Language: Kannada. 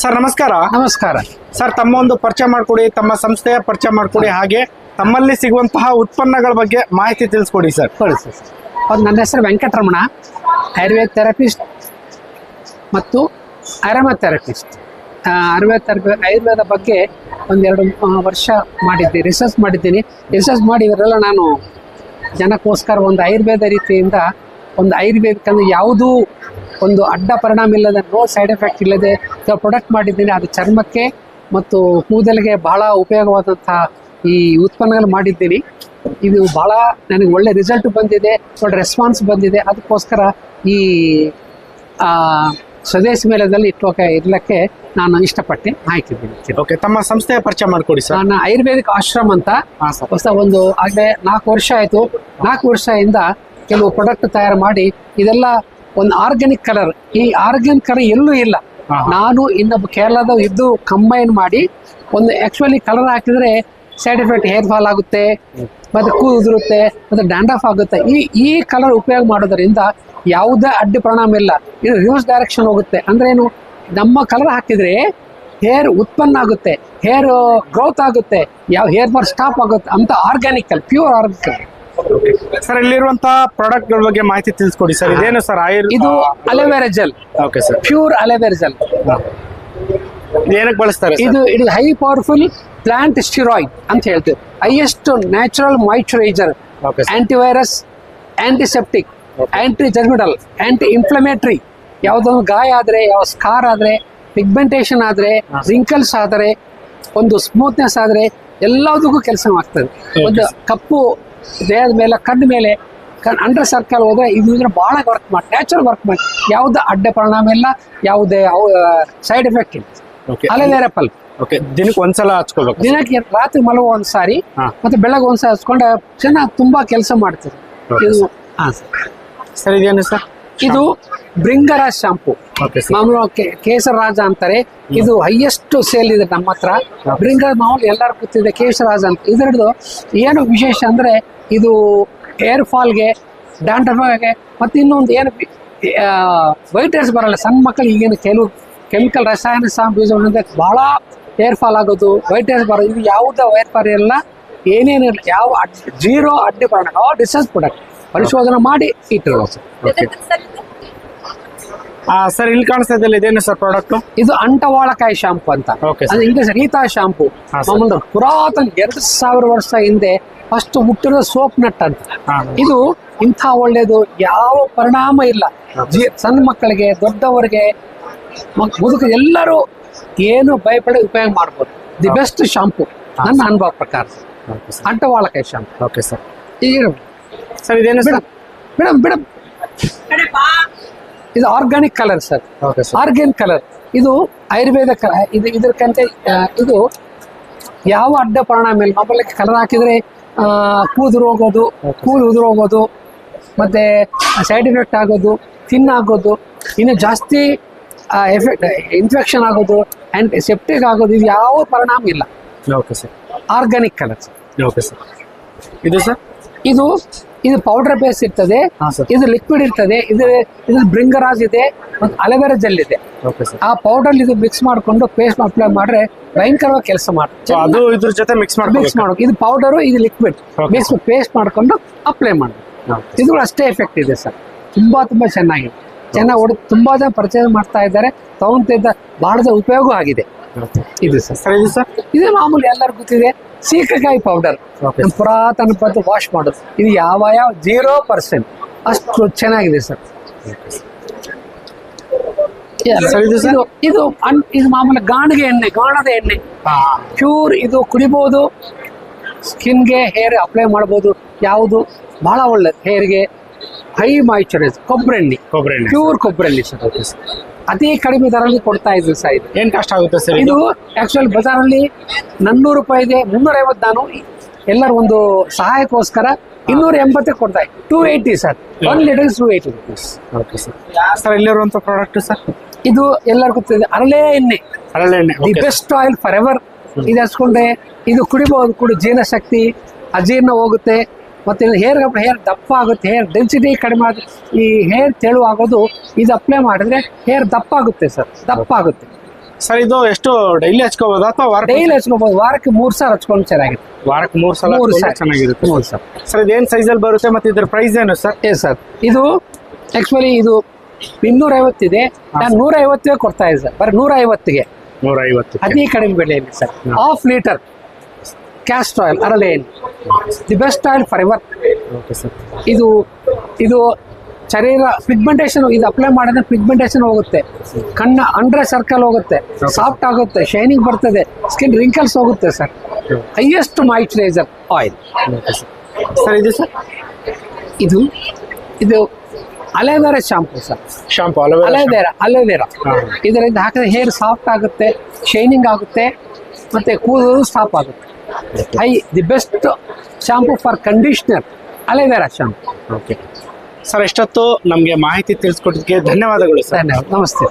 ಸರ್ ನಮಸ್ಕಾರ. ನಮಸ್ಕಾರ. ಸರ್ ತಮ್ಮ ಒಂದು ಪರಿಚಯ ಮಾಡಿಕೊಡಿ ತಮ್ಮ ಸಂಸ್ಥೆಯ ಪರಿಚಯ ಮಾಡಿಕೊಡಿ ಹಾಗೆ ತಮ್ಮಲ್ಲಿ ಸಿಗುವಂತಹ ಉತ್ಪನ್ನಗಳ ಬಗ್ಗೆ ಮಾಹಿತಿ ತಿಳಿಸ್ಕೊಡಿ ಸರ್. ಕೊಡಿ ಸರ್. ಒಂದು ನನ್ನ ಹೆಸರು ವೆಂಕಟರಮಣ. ಆಯುರ್ವೇದ ಥೆರಪಿಸ್ಟ್ ಮತ್ತು aroma therapist. Ayurveda therapy Ayurveda ಬಗ್ಗೆ ಒಂದೆರಡು ವರ್ಷ ಮಾಡಿದ್ದೆ ರಿಸರ್ಚ್ ಮಾಡಿದ್ದೀನಿ. ರಿಸರ್ಚ್ ಮಾಡಿ ಇವರೆಲ್ಲ ನಾನು ಜನಕ್ಕೋಸ್ಕರ ಒಂದು ಆಯುರ್ವೇದ ರೀತಿಯಿಂದ ಒಂದು ಆಯುರ್ವೇದಿಕ್ ಅಂದರೆ ಯಾವುದೂ ಒಂದು ಅಡ್ಡ ಪರಿಣಾಮ ಇಲ್ಲದೆ ನೋ ಸೈಡ್ ಎಫೆಕ್ಟ್ ಇಲ್ಲದೆ ಪ್ರೊಡಕ್ಟ್ ಮಾಡಿದ್ದೀನಿ. ಅದು ಚರ್ಮಕ್ಕೆ ಮತ್ತು ಕೂದಲಿಗೆ ಬಹಳ ಉಪಯೋಗವಾದಂತಹ ಈ ಉತ್ಪನ್ನಗಳು ಮಾಡಿದ್ದೀನಿ. ಇದು ಬಹಳ ನನಗೆ ಒಳ್ಳೆ ರಿಸಲ್ಟ್ ಬಂದಿದೆ ಒಳ್ಳೆ ರೆಸ್ಪಾನ್ಸ್ ಬಂದಿದೆ. ಅದಕ್ಕೋಸ್ಕರ ಈ ಸ್ವದೇಶಿ ಮೇಳದಲ್ಲಿ ಇಟ್ಟೋಕೆ ಇರಲಿಕ್ಕೆ ನಾನು ಇಷ್ಟಪಟ್ಟೆ. ಹಾಕಿದ್ದೀನಿ ಓಕೆ ತಮ್ಮ ಸಂಸ್ಥೆಯ ಪರಿಚಯ ಮಾಡಿಕೊಡಿ ಸರ್. ನಾನು ಆಯುರ್ವೇದಿಕ್ ಆಶ್ರಮ ಅಂತ ಹೊಸ ಒಂದು ಆಗಲೇ ನಾಲ್ಕು ವರ್ಷ ಆಯಿತು. ನಾಲ್ಕು ವರ್ಷದಿಂದ ಕೆಲವು ಪ್ರಾಡಕ್ಟ್ ತಯಾರು ಮಾಡಿ ಇದೆಲ್ಲ ಒಂದು ಆರ್ಗ್ಯಾನಿಕ್ ಕಲರ್ ಈ ಆರ್ಗ್ಯಾನಿಕ್ ಕಲರ್ ಎಲ್ಲೂ ಇಲ್ಲ. ನಾನು ಇನ್ನೊಬ್ಬ ಕೇರಳದ ಇದ್ದು ಕಂಬೈನ್ ಮಾಡಿ ಒಂದು ಆಕ್ಚುಲಿ ಕಲರ್ ಹಾಕಿದ್ರೆ ಸೈಡ್ ಎಫೆಕ್ಟ್ ಹೇರ್ ಫಾಲ್ ಆಗುತ್ತೆ ಮತ್ತೆ ಕೂದಲು ಉದುರುತ್ತೆ ಮತ್ತೆ ಡ್ಯಾಂಡಫ್ ಆಗುತ್ತೆ. ಈ ಈ ಕಲರ್ ಉಪಯೋಗ ಮಾಡೋದ್ರಿಂದ ಯಾವುದೇ ಅಡ್ಡಿ ಪರಿಣಾಮ ಇಲ್ಲ. ಇದು ರಿವರ್ಸ್ ಡೈರೆಕ್ಷನ್ ಹೋಗುತ್ತೆ. ಅಂದ್ರೆ ಏನು? ನಮ್ಮ ಕಲರ್ ಹಾಕಿದ್ರೆ ಹೇರ್ ಉತ್ಪನ್ನ ಆಗುತ್ತೆ ಹೇರ್ ಗ್ರೋತ್ ಆಗುತ್ತೆ ಯಾವ ಹೇರ್ ಫಾಲ್ ಸ್ಟಾಪ್ ಆಗುತ್ತೆ ಅಂತ ಆರ್ಗ್ಯಾನಿಕಲ್ ಪ್ಯೂರ್ ಆರ್ಗ್ಯಾನಿಕಲ್ ಸರ್ ಇಲ್ಲಿರುವಂತಹ ಪ್ರಾಡಕ್ಟ್ಗಳ ಬಗ್ಗೆ ಮಾಹಿತಿ ತಿಳಿಸ್ಕೊಡಿ ಸರ್ ಇದೇನು ಸರ್ ಆಯುರ್ ಇದು aloe vera gel okay sir pure aloe vera gel ಏನಕ್ಕೆ ಬಳಸ್ತಾರೆ ಇದು ಇದು ಹೈ ಪವರ್ಫುಲ್ ಪ್ಲಾಂಟ್ ಸ್ಟಿರಾಯ್ಡ್ ಅಂತ ಹೇಳ್ತೀವಿ. Highest natural moisturiser antivirus antiseptic anti germicidal anti inflammatory ಯಾವುದೊಂದು ಗಾಯ ಆದ್ರೆ ಯಾವ ಸ್ಕಾರ್ ಆದ್ರೆ ಪಿಗ್ಮೆಂಟೇಷನ್ ಆದ್ರೆ ರಿಂಕಲ್ಸ್ ಆದರೆ ಒಂದು ಸ್ಮೂತ್ನೆಸ್ ಆದ್ರೆ ಎಲ್ಲದಕ್ಕೂ ಕೆಲಸ ಮಾಡ್ತದೆ. ಒಂದು ಕಪ್ಪು ದೇಹದ ಮೇಲೆ ಕಣ್ಣು ಮೇಲೆ ಕಣ್ ಅಂಡರ್ ಸರ್ಕಲ್ ಹೋದ್ರೆ ಇದು ಇದ್ರೆ ಭಾಳ ವರ್ಕ್ ಮಾಡಿ ನ್ಯಾಚುರಲ್ ವರ್ಕ್ ಮಾಡಿ ಯಾವುದೇ ಅಡ್ಡ ಪರಿಣಾಮ ಇಲ್ಲ ಯಾವುದೇ ಸೈಡ್ ಎಫೆಕ್ಟ್ ಇಲ್ಲ. Okay aloe vera pulp okay ದಿನಕ್ಕೆ ಒಂದ್ಸಲ ಹಚ್ಕೋಬೇಕು ದಿನಕ್ಕೆ ರಾತ್ರಿ ಮಲಗುವ ಒಂದು ಸಾರಿ ಮತ್ತೆ ಬೆಳಗ್ಗೆ ಒಂದು ಸಾರಿ ಹಚ್ಕೊಂಡ್ರೆ ಚೆನ್ನಾಗಿ ತುಂಬಾ ಕೆಲಸ ಮಾಡ್ತದೆ. ಇದು ಹಾ, ಸರ್ ಸರ್ ಇದೇನು ಸರ್ ಇದು ಬ್ರಿಂಗರಾಜ್ ಶಾಂಪು. ಓಕೆ ಸರ್ ಮಾಮೂಲು ಕೇಸರ ರಾಜ ಅಂತಾರೆ. ಇದು ಹೈಯೆಸ್ಟ್ ಸೇಲ್ ಇದೆ ನಮ್ಮ ಹತ್ರ. ಬ್ರಿಂಗರಾಜ್ ಮಾಮೂಲು ಎಲ್ಲರೂ ಗೊತ್ತಿದೆ ಕೇಸರಾಜ ಅಂತ. ಇದರದ್ದು ಏನು ವಿಶೇಷ ಅಂದ್ರೆ ಇದು ಏರ್ ಫಾಲ್ಗೆ ಡ್ಯಾಂಡ್ರಫ್ಗೆ ಮತ್ತೆ ಇನ್ನೊಂದು ಏನು ವೈಟ್ ಹೇರ್ಸ್ ಬರಲ್ಲ. ಸಣ್ಣ ಮಕ್ಕಳು ಈಗಿನ ಕೆಲವು ಕೆಮಿಕಲ್ ರಸಾಯನ ಸಾಂಪ್ ಯೂಸ್ ಮಾಡಿದ್ರೆ ಬಹಳ ಏರ್ ಫಾಲ್ ಆಗೋದು ವೈಟ್ ಹೇರ್ಸ್ ಬರೋದು. ಇದು ಯಾವುದೇ ವೈರ್ ಫಾಲ್ ಇರಲ್ಲ. ಇರಲಿ ಯಾವ ಜೀರೋ ಅಡ್ಡಿ ಪ್ರಾಡಕ್ಟ್ ಆಲ್ ರಿಸರ್ಚ್ ಪ್ರಾಡಕ್ಟ್ ಪರಿಶೋಧನೆ ಮಾಡಿ ಇಟ್ಟಿರೋದು. ಸರ್ ಸರ್ ಇಲ್ಲಿ ಕಾಣಿಸ್ತಾ ಇದ್ದಲ್ಲ ಇದೇನು ಸರ್ ಪ್ರಾಡಕ್ಟ್ ಇದು ಅಂಟವಾಳಕಾಯಿ ಶಾಂಪು ಅಂತ. ಓಕೆ ಸರ್ ಅದು ಇಂಗ್ಲಿಷ್ ರೀತಾ ಶಾಂಪು ಒಂದು ಪುರಾತನ ಎರಡು ಸಾವಿರ ವರ್ಷ ಹಿಂದೆ ಫಸ್ಟ್ ಹುಟ್ಟಿರೋ ಸೋಪ್ ನಟ್ ಅಂತ. ಇದು ಇಂಥ ಒಳ್ಳೇದು ಯಾವ ಪರಿಣಾಮ ಇಲ್ಲ. ಸಣ್ಣ ಮಕ್ಕಳಿಗೆ ದೊಡ್ಡವರಿಗೆ ಮಕ್- ಮುದುಕ ಎಲ್ಲರೂ ಏನು ಭಯಪಡೆ ಉಪಯೋಗ ಮಾಡ್ಬೋದು. ದಿ ಬೆಸ್ಟ್ ಶಾಂಪು ನನ್ನ ಅನುಭವ ಪ್ರಕಾರ. ಸರ್ ಅಂಟವಾಳಕಾಯಿ ಶಾಂಪು ಓಕೆ ಸರ್ ಈಗ ಸರ್ ಇದೇನು ಸರ್ ಮೇಡಮ್ ಮೇಡಮ್ ಇದು organic colour sir. Okay sir argan colour ಇದು ಆಯುರ್ವೇದ ಇದು ಇದಕ್ಕಂತೆ ಇದು ಯಾವ ಅಡ್ಡ ಪರಿಣಾಮ ಇಲ್ಲ. ಮೊಬೈಲ್ ಕಲರ್ ಹಾಕಿದ್ರೆ ಕೂದಲು ಹೋಗೋದು ಕೂದಲು ಉದುರು ಹೋಗೋದು ಮತ್ತೆ ಸೈಡ್ ಎಫೆಕ್ಟ್ ಆಗೋದು ಥಿನ್ ಆಗೋದು ಇನ್ನು ಜಾಸ್ತಿ ಎಫೆಕ್ಟ್ ಇನ್ಫೆಕ್ಷನ್ ಆಗೋದು ಆ್ಯಂಡ್ ಸೆಪ್ಟಿಕ್ ಆಗೋದು ಇದು ಯಾವ ಪರಿಣಾಮ ಇಲ್ಲ. Okay sir organic colour okay sir ಇದು ಸರ್ ಇದು ಇದು ಪೌಡರ್ ಬೇಸ್ ಇರ್ತದೆ. ಇದು ಲಿಕ್ವಿಡ್ ಇರ್ತದೆ ಇದು ಇದು ಬ್ರಿಂಗರಾಜ್ ಇದೆ ಮತ್ತು ಅಲೋವೆರಾ ಜೆಲ್ ಇದೆ. ಆ ಪೌಡರ್ ಇದು ಮಿಕ್ಸ್ ಮಾಡಿಕೊಂಡು ಪೇಸ್ಟ್ ಅಪ್ಲೈ ಮಾಡ್ರೆ ಭಯಂಕರವಾಗಿ ಕೆಲಸ ಮಾಡುತ್ತೆ ಅದು ಇದ್ರ ಜೊತೆ ಮಿಕ್ಸ್ ಮಾಡೋದು ಇದು ಪೌಡರು ಇದು ಲಿಕ್ವಿಡ್. ಮಿಕ್ಸ್ ಪೇಸ್ಟ್ ಮಾಡಿಕೊಂಡು ಅಪ್ಲೈ ಮಾಡಿ ಇದು ಅಷ್ಟೇ ಎಫೆಕ್ಟ್ ಇದೆ ಸರ್ ತುಂಬಾ ತುಂಬಾ ಚೆನ್ನಾಗಿದೆ. ಚೆನ್ನಾಗಿ ಹೊಡೆದು ತುಂಬಾ ಜನ ಪರ್ಚೇಸ್ ಮಾಡ್ತಾ ಇದ್ದಾರೆ. ತಗೊಂತಿದ್ದ ಬಹಳ ಉಪಯೋಗ ಆಗಿದೆ ಇದು ಸರ್. ಸರ್ ಇದು ಸರ್? ಇದು ಮಾಮೂಲಿ ಎಲ್ಲರಿಗೂ ಗೊತ್ತಿದೆ. ಸೀಕಕಾಯಿ ಪೌಡರ್. ಪುರಾತನ ಪದ್ಧತಿ ವಾಶ್ ಮಾಡೋದು. ಇದು ಯಾವ ಯಾವ? ಜೀರೋ ಪರ್ಸೆಂಟ್ ಅಷ್ಟು ಚೆನ್ನಾಗಿದೆ ಸರ್. ಸರ್, ಇದು ಸರ್? ಇದು ಮಾಮೂಲಿ ಗಾಣಿಗೆ ಎಣ್ಣೆ ಗಾಣದ ಎಣ್ಣೆ. ಪ್ಯೂರ್ ಇದು ಕುಡಿಬೋದು. ಸ್ಕಿನ್ಗೆ ಹೇರ್ ಅಪ್ಲೈ ಮಾಡ್ಬೋದು. ಯಾವುದು? ಬಹಳ ಒಳ್ಳೆದು. ಹೇರ್ಗೆ ಹೈ ಮಾಯಿಶ್ಚರೈಸ್ ಕೊಬ್ಬರಿ ಎಣ್ಣೆ ಕೊಬ್ಬರಿ ಎಣ್ಣೆ ಪ್ಯೂರ್ ಕೊಬ್ಬರಿ ಎಣ್ಣೆ ಸರ್ ಅತಿ ಕಡಿಮೆ ದರದಲ್ಲಿ ಕೊಡ್ತಾ ಇದ್ವಿ ಸರ್ ಇದು. ಏನ್ ಕಷ್ಟ ಆಗುತ್ತೆ ಸರ್ ಇದು? ಆಕ್ಚುಲ್ ಬಜಾರಲ್ಲಿ ನನ್ನೂರು ರೂಪಾಯಿ ಇದೆ ಮುನ್ನೂರ ಐವತ್ತು ನಾನು ಎಲ್ಲರ ಒಂದು ಸಹಾಯಕ್ಕೋಸ್ಕರ ಇನ್ನೂರ ಎಂಬತ್ತಕ್ಕೆ ಕೊಡ್ತಾ two eighty sir. One litre two eighty rupees okay sir sir ಇಲ್ಲಿರುವಂತ product sir? ಇದು ಎಲ್ಲರಿಗೂ ಗೊತ್ತಿದೆ ಅರಳೆ ಎಣ್ಣೆ. ಅರಳೆ ಎಣ್ಣೆ the best oil forever ಇದು ಹಚ್ಕೊಂಡ್ರೆ ಇದು ಕುಡಿಬಹುದು ಕುಡಿ ಜೀರ್ಣಶಕ್ತಿ ಅಜೀರ್ಣ ಹೋಗುತ್ತೆ. ಮತ್ತೆ ಹೇರ್ ಹೇರ್ ದಪ್ಪ ಆಗುತ್ತೆ ಹೇರ್ ಡೆನ್ಸಿಟಿ ಕಡಿಮೆ ಆಗುತ್ತೆ ಈ ಹೇರ್ ತೆಳು ಆಗೋದು ಇದು ಅಪ್ಲೈ ಮಾಡಿದ್ರೆ ಹೇರ್ ದಪ್ಪ ಆಗುತ್ತೆ ಸರ್ ದಪ್ಪ ಆಗುತ್ತೆ. ಸರ್ ಇದು ಎಷ್ಟು ಡೈಲಿ ಹಚ್ಕೋಬಹುದು ಅಥವಾ ಡೈಲಿ ಹಚ್ಕೋಬಹುದು ವಾರಕ್ಕೆ ಮೂರ್ ಸಾವಿರ ಹಚ್ಕೊಂಡು ಚೆನ್ನಾಗಿದೆ ವಾರಕ್ಕೆ ಮೂರ್ ಸಲ ಮೂರು ಸಲ ಸಾವಿರ ಚೆನ್ನಾಗಿರುತ್ತೆ. ಮೂರು ಸಾವಿರ ಸರ್ ಇದೇನು ಸೈಜಲ್ಲಿ ಅಲ್ಲಿ ಬರುತ್ತೆ ಮತ್ತೆ ಇದ್ರ ಪ್ರೈಸ್ ಏನು ಸರ್ ಏ ಸರ್ ಇದು ಆ್ಯಕ್ಚುಲಿ ಇದು ಇನ್ನೂರ ಐವತ್ತಿದೆ ನಾನು ನೂರ ಐವತ್ತಿಗೆ ಕೊಡ್ತಾ ಇದ್ದೆ ಸರ್ ಬರೀ ನೂರ ಐವತ್ತಿಗೆ ನೂರ ಐವತ್ತು ಅತಿ ಕಡಿಮೆ ಬೆಲೆಯಲ್ಲಿ sir half litre castor oil ಅರಲೇನ್ the best oil forever okay sir ಇದು ಇದು ಶರೀರ ಪಿಗ್ಮೆಂಟೇಷನ್ ಇದು ಅಪ್ಲೈ ಮಾಡಿದ್ರೆ ಪಿಗ್ಮೆಂಟೇಷನ್ ಹೋಗುತ್ತೆ. ಕಣ್ಣ ಅಂಡ್ರೆ ಸರ್ಕಲ್ ಹೋಗುತ್ತೆ. ಸಾಫ್ಟ್ ಆಗುತ್ತೆ. ಶೈನಿಂಗ್ ಬರ್ತದೆ. ಸ್ಕಿನ್ ರಿಂಕಲ್ಸ್ ಹೋಗುತ್ತೆ sir highest moisturiser oil sir ಇದು ಸರ್ ಇದು ಇದು aloe vera shampoo sir shampoo aloe vera aloe vera aloe vera ಇದರಿಂದ ಹಾಕಿದ್ರೆ ಹೇರ್ ಸಾಫ್ಟ್ ಆಗುತ್ತೆ ಶೈನಿಂಗ್ ಆಗುತ್ತೆ. ಮತ್ತೆ ಕೂದಲು ಸ್ಟಾಪ್ ಆಗುತ್ತೆ. I the best shampoo for conditioner aloe vera shampoo okay sir ಎಷ್ಟೊತ್ತು ನಮಗೆ ಮಾಹಿತಿ ತಿಳಿಸ್ಕೊಟ್ಟಿದ್ದಕ್ಕೆ ಧನ್ಯವಾದಗಳು ಸರ್. ಧನ್ಯವಾದ. ನಮಸ್ತೆ.